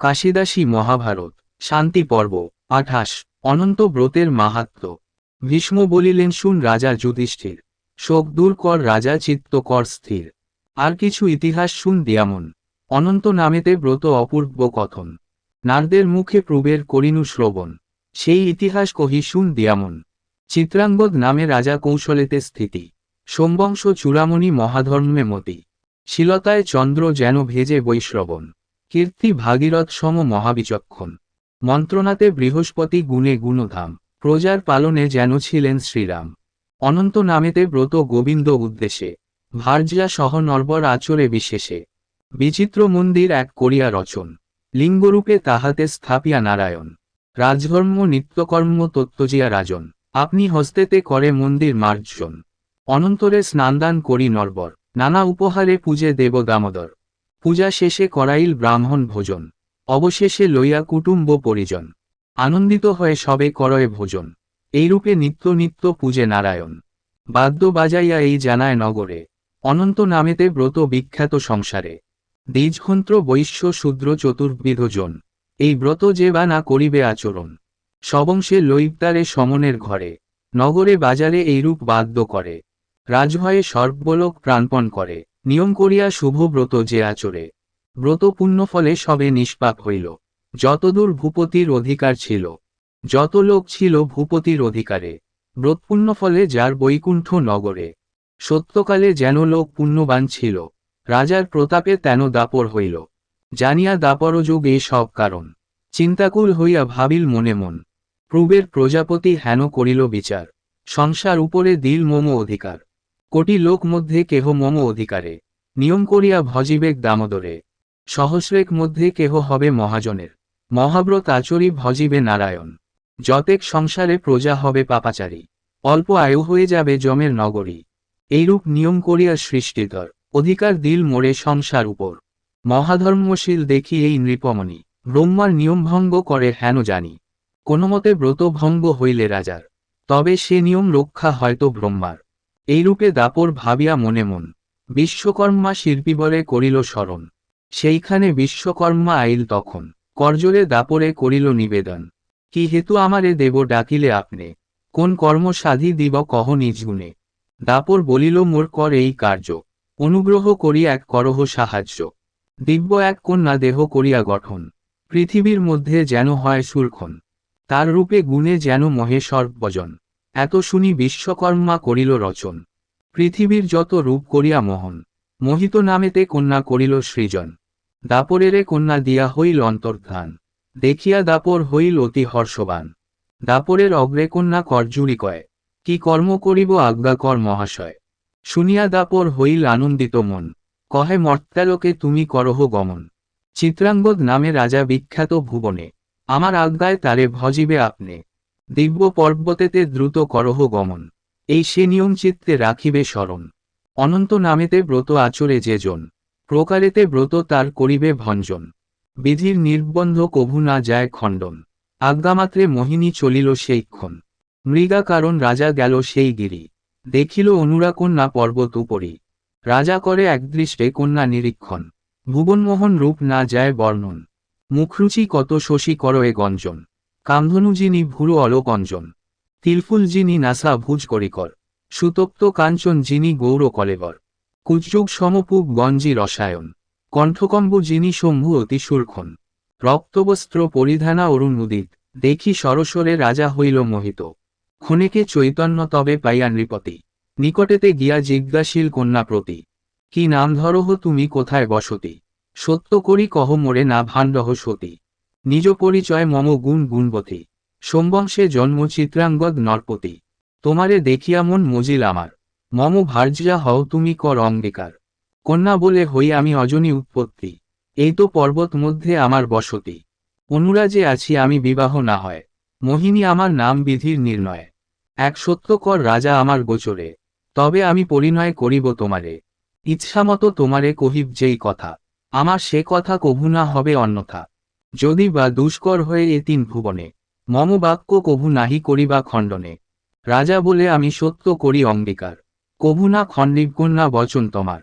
কাশিদাসী মহাভারত, শান্তি পর্ব, আঠাশ, অনন্ত ব্রতের মাহাত্ম। ভীষ্ম বলিলেন, শুন রাজা যুধিষ্ঠির, শোক দূর কর রাজা, চিত্ত কর স্থির। আর কিছু ইতিহাস শুন দিয়ামন, অনন্ত নামেতে ব্রত অপূর্ব কথন। নারদের মুখে প্রবের করিনু শ্রবণ, সেই ইতিহাস কহি শুন দিয়ামন। চিত্রাঙ্গদ নামে রাজা কৌশলেতে স্থিতি, সোমবংশ চূড়ামণি মহাধর্মে মতি। শিলতায় চন্দ্র যেন ভেজে বৈশ্রবণ। কীর্তি ভাগীরথ সম মহাবিচক্ষণ। মন্ত্রণাতে বৃহস্পতি গুণে গুণধাম। প্রজার পালনে যেন ছিলেন শ্রীরাম। অনন্ত নামেতে ব্রত গোবিন্দ উদ্দেশে। ভার্যা সহ নর্বর আচরে বিশেষে। বিচিত্র মন্দির এক করিয়া রচন। লিঙ্গরূপে তাহাতে স্থাপিয়া নারায়ণ। রাজধর্ম, নিত্যকর্ম, তত্ত্বজিয়া রাজন। আপনি হস্তেতে করে মন্দির মার্জন। অনন্তরে স্নানদান করি নর্বর। নানা উপহারে পূজে দেব দামোদর। পূজা শেষে করাইল ব্রাহ্মণ ভোজন, অবশেষে লইয়া কুটুম্ব পরিজন। আনন্দিত হয়ে সবে করয়ে ভোজন, এইরূপে নিত্য নিত্য পূজে নারায়ণ। বাদ্য বাজাইয়া এই জানায় নগরে, অনন্ত নামেতে ব্রত বিখ্যাত সংসারে। দ্বিজহন্ত্র বৈশ্য শূদ্র চতুর্বিধ জন, এই ব্রত যে বা না করিবে আচরণ। সবংশে লইতারে সমনের ঘরে, নগরে বাজারে এইরূপ বাদ্য করে। রাজভয়ে সর্বলোক প্রাণপণ করে। নিয়ম করিয়া শুভ ব্রত যে আচরে। ব্রত পুণ্যফলে সবে নিষ্পাপ হইল। যতদূর ভূপতির অধিকার ছিল, যত লোক ছিল ভূপতির অধিকারে, ব্রত পুণ্যফলে যার বৈকুণ্ঠ নগরে, সত্যকালে যেন লোক পুণ্যবান ছিল, রাজার প্রতাপে তেন দাপর হইল। জানিয়া দাপরযোগ এ সব কারণ। চিন্তাকুল হইয়া ভাবিল মনে মন প্রবের প্রজাপতি হেন করিল বিচার, সংসার উপরে দিল মম অধিকার। কোটি লোক মধ্যে কেহ মম অধিকারে, নিয়ম করিয়া ভজিবেক দামোদরে। সহস্রেক মধ্যে কেহ হবে মহাজনের, মহাব্রত আচরি ভজিবে নারায়ণ। যতেক সংসারে প্রজা হবে পাপাচারী, অল্প আয়ু হয়ে যাবে জমের নগরী। এইরূপ নিয়ম করিয়া সৃষ্টিধর, অধিকার দিল মোড়ে সংসার উপর। মহাধর্মশীল দেখি এই নৃপমণি, ব্রহ্মার নিয়ম ভঙ্গ করে হেন জানি। কোনোমতে ব্রত ভঙ্গ হইলে রাজার, তবে সে নিয়ম রক্ষা হয়তো ব্রহ্মার। এইরূপে দাপর ভাবিয়া মনে মন। বিশ্বকর্মা শিল্পী বলে করিল স্মরণ। সেইখানে বিশ্বকর্মা আইল তখন। করজোরে দাপরে করিল নিবেদন। কি হেতু আমারে দেব ডাকিলে আপনি? কোন কর্ম সাধি দিব কহ নিজ গুণে দাপর বলিল, মোর কর এই কার্য। অনুগ্রহ করি এক করহ সাহায্য। দিব্য এক কন্যা দেহ করিয়া গঠন। পৃথিবীর মধ্যে যেন হয় সুরক্ষণ। তার রূপে গুণে যেন মহেশ্বর বজন এত শুনি বিশ্বকর্মা করিল রচন। পৃথিবীর যত রূপ করিয়া মোহন, মোহিত নামেতে কন্যা করিল সৃজন। দাপরেরে কন্যা দিয়া হইল অন্তর্ধান, দেখিয়া দাপর হইল অতি হর্ষবান। দাপরের অগ্রে কন্যা করজুরি কয়, কি কর্ম করিব আজ্ঞা কর মহাশয়। শুনিয়া দাপর হইল আনন্দিত মন, কহে মর্ত্যালোকে তুমি করহ গমন। চিত্রাঙ্গদ নামে রাজা বিখ্যাত ভুবনে, আমার আজ্ঞায় তারে ভজিবে আপনি। দিব্য পর্বতেতে দ্রুত করহ গমন। এই সে নিয়ম চিত্তে রাখিবে স্মরণ। অনন্ত নামেতে ব্রত আচরে যে জন। প্রকারেতে ব্রত তার করিবে ভঞ্জন। বিধির নির্বন্ধ কভু না যায় খণ্ডন। আজ্ঞামাত্রে মোহিনী চলিল সেইক্ষণ মৃগা কারণ রাজা গেল সেই গিরি। দেখিল অনুরা কন্যা পর্বত উপরি। রাজা করে একদৃষ্টে কন্যা নিরীক্ষণ। ভুবনমোহন রূপ না যায় বর্ণন। মুখরুচি কত শশী করয়ে গঞ্জন। কামধনু যিনি ভুরু অলোকঞ্জন। তিলফুল যিনি নাসা ভুজ করিকর। সুতপ্ত কাঞ্চন যিনি গৌর কলেবর। কুচযুগ সমপূব গঞ্জি রসায়ন। কণ্ঠকম্ব যিনি শম্ভু অতি সুরক্ষণ। রক্তবস্ত্র পরিধানা অরুণ উদিত। দেখি সরসরে রাজা হইল মোহিত। ক্ষণেকে চৈতন্য তবে পাইয়া নৃপতি। নিকটেতে গিয়া জিজ্ঞাসীল কন্যা প্রতি। কি নাম ধরহ তুমি কোথায় বসতি? সত্য করি কহ মোরে না ভাণ্ডহ সতী। নিজ পরিচয় মম গুণ গুণবতী। সোমবংশে জন্ম চিত্রাঙ্গদ নরপতি। তোমারে দেখিয়া মন মজিল আমার। মম ভার্যা হও তুমি কর অঙ্গীকার কন্যা বলে হই আমি অজনী উৎপত্তি। এই তো পর্বত মধ্যে আমার বসতি। অনুরাজে আছি আমি বিবাহ না হয়। মোহিনী আমার নাম বিধির নির্ণয়। এক সত্যকর রাজা আমার গোচরে। তবে আমি পরিণয় করিব তোমারে। ইচ্ছামতো তোমারে কহিব যেই কথা। আমার সে কথা কভু না হবে অন্যথা। যদি বা দুষ্কর হয়ে এ তিন ভুবনে, মম বাক্য কভু নাহি করিবা খণ্ডনে। রাজা বলে, আমি সত্য করি অঙ্গীকার। কভু না খণ্ডিব কন্যা বচন তোমার।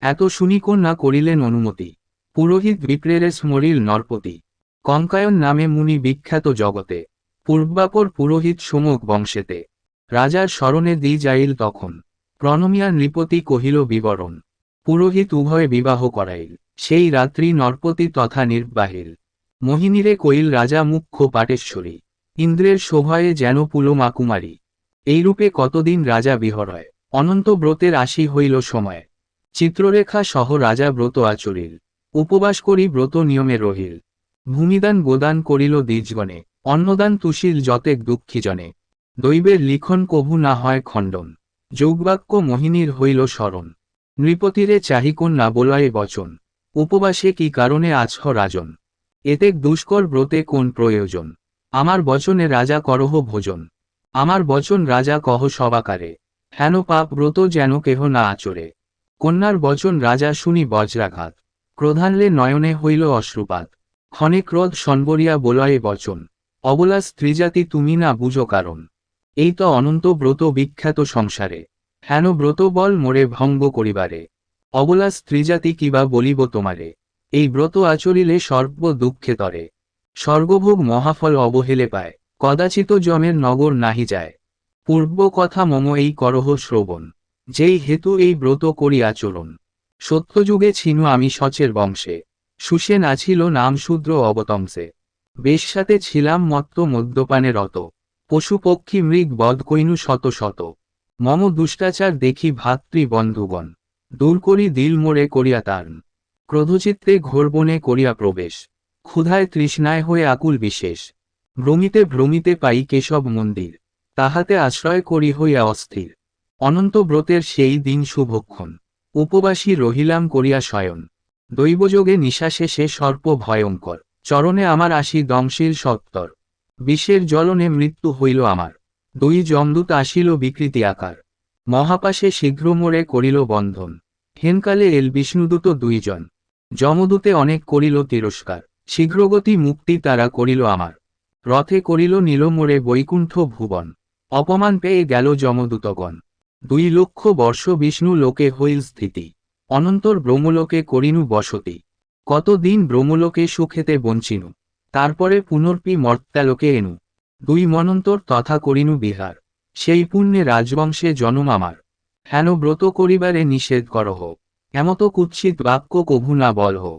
এত শুনি কন্যা করিলেন অনুমতি। পুরোহিত বিপ্রেরে স্মরিল নরপতি। কঙ্কায়ন নামে মুনি বিখ্যাত জগতে। পূর্বাপর পুরোহিত সমুখ বংশেতে। রাজার স্মরণে দি যাইল তখন। প্রণমিয়া নৃপতি কহিল, বিবরণ। পুরোহিত উভয়ে বিবাহ করাইল। সেই রাত্রি নরপতি তথা নির্বাহিল। মোহিনীরে কইল, রাজা মুখ্য পাটেশ্বরী ইন্দ্রের শোভায়ে যেন পুলমা কুমারী এইরূপে কতদিন রাজা বিহরয় অনন্ত ব্রতের আশি হইল সময়। চিত্ররেখা সহ রাজা ব্রত আচরিল, উপবাস করি ব্রত নিয়মে রহিল। ভূমিদান গোদান করিল দ্বিজগণে, অন্নদান তুশিল যতেক দুঃখীজনে। দৈবের লিখন কভু না হয় খণ্ডন, যোগবাক্য মোহিনীর হইল স্মরণ। নৃপতিরে চাহিকন্যা বলয়ে বচন, উপবাসে কি কারণে আছহ রাজন? এতেক দুষ্কর ব্রতে কোন প্রয়োজন? আমার বচনে রাজা করহ ভোজন। আমার বচন রাজা কহ সবাকারে। হেন পাপ ব্রত যেন কেহ না আচরে। কন্যার বচন রাজা শুনি বজ্রাঘাত। ক্রোধানলে নয়নে হইল অশ্রুপাত। ক্ষণে ক্রোধ সনবরিয়া বলয়ে বচন। অবলা স্ত্রীজাতি তুমি না বুঝো কারণ। এই তো অনন্ত ব্রত বিখ্যাত সংসারে। হেন ব্রত বল মোরে ভঙ্গ করিবারে। অবলা স্ত্রীজাতি কিবা বলিব তোমারে। এই ব্রত আচরিলে সর্ব দুঃখে তরে। স্বর্গভোগ মহাফল অবহেলে পায় কদাচিত জমের নগর নাহি যায়। পূর্ব কথা মম এই করহ শ্রবণ, যেই হেতু এই ব্রত করি আচরণ। সত্যযুগে ছিনু আমি সচের বংশে সুসেন আছিল নাম শূদ্র অবতংসে বেশ্যাতে ছিলাম মত্ত মদ্যপানে রত, পশু পক্ষী মৃগ বধ কইনু শত শত। মম দুষ্টাচার দেখি ভাতৃ বন্ধুগণ, দূর করি দিল মোড়ে করিয়া তার্ন ক্রোধচিত্তে ঘোরবনে করিয়া প্রবেশ। ক্ষুধায় তৃষ্ণায় হয়ে আকুল বিশেষ। ভ্রমিতে ভ্রমিতে পাই কেশব মন্দির। তাহাতে আশ্রয় করি হইয়া অস্থির। অনন্ত ব্রতের সেই দিন শুভক্ষণ। উপবাসী রহিলাম করিয়া শয়ন। দৈবযোগে নিঃশ্বাসে সে সর্প ভয়ঙ্কর। চরণে আমার আসি দংশীল সত্তর। বিষের জলনে মৃত্যু হইল আমার। দুই যমদূত আসিল বিকৃতি আকার। মহাপাশে শীঘ্র মোড়ে করিল বন্ধন। হেনকালে এল বিষ্ণুদূত দুইজন। যমদূতে অনেক করিল তিরস্কার, শীঘ্রগতি মুক্তি তারা করিল আমার। রথে করিল নীলমোড়ে বৈকুণ্ঠ ভুবন, অপমান পেয়ে গেল যমদূতগণ। দুই লক্ষ বর্ষ বিষ্ণু লোকে হইল স্থিতি, অনন্তর ব্রহ্মলোকে করিনু বসতি। কতদিন ব্রহ্মলোকে সুখেতে বঞ্চিনু, তারপরে পুনর্পি মর্ত্যালোকে এনু। দুই মনন্তর তথা করিনু বিহার, সেই পুণ্যে রাজবংশে জনম আমার। হেন ব্রত করিবারে নিষেধ করহ। এমত কুৎসিত বাক্য কভু না বলহ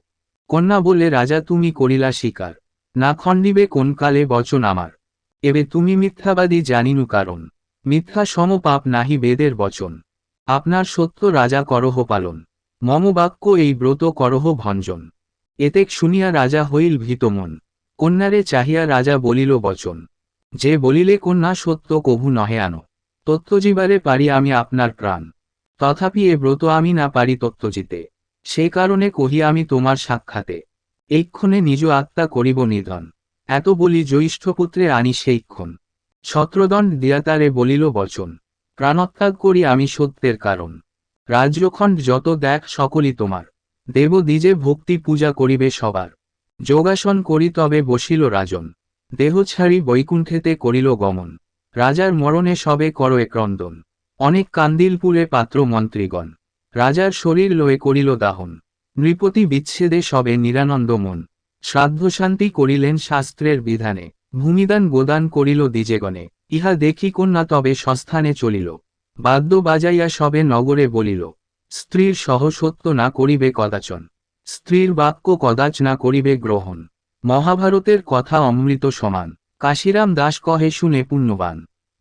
কন্যা বলে রাজা, তুমি করিলা স্বীকার না খণ্ডিবে কোনকালে বচন আমার। এবে তুমি মিথ্যাবাদী জানিনু কারণ। মিথ্যা সম পাপ নাহি বেদের বচন। আপনার সত্য রাজা করহ পালন। মম বাক্য এই ব্রত করহ ভঞ্জন। এতেক শুনিয়া রাজা হইল ভীতমন কন্যারে চাহিয়া রাজা বলিল, বচন। যে বলিলে কন্যা সত্য কভু নহে আনো। তত্ত্বজীবারে পারি আমি আপনার প্রাণ। তথাপি এ ব্রত আমি না পারি তত্ত্বজিতে সে কারণে কহি আমি তোমার সাক্ষাতে। এইক্ষণে নিজ আত্মা করিব নিধন। এত বলি জ্যৈষ্ঠপুত্রে আনি সেইক্ষণ। ছত্রদণ্ড দিয়াতারে বলিল, বচন। প্রাণত্যাগ করি আমি সত্যের কারণ। রাজ্যখণ্ড যত দেখ সকলই তোমার। দেব দ্বিজে ভক্তি পূজা করিবে সবার। যোগাসন করি তবে বসিল রাজন। দেহ ছাড়ি বৈকুণ্ঠেতে করিল গমন। রাজার মরণে সবে কর ক্রন্দন অনেক কান্দিলপুরে পাত্র মন্ত্রীগণ রাজার শরীর লয়ে করিল দাহন। নৃপতি বিচ্ছেদে সবে নিরানন্দ মন। শ্রাদ্ধশান্তি করিলেন শাস্ত্রের বিধানে। ভূমিদান গোদান করিল দ্বিজেগণে। ইহা দেখি কন্যা তবে সস্থানে চলিল। বাদ্য বাজাইয়া সবে নগরে বলিল, স্ত্রীর সহ সত্য না করিবে কদাচন। স্ত্রীর বাক্য কদাচ না করিবে গ্রহণ। মহাভারতের কথা অমৃত সমান। কাশিরাম দাস কহে শুনে পুণ্যবান।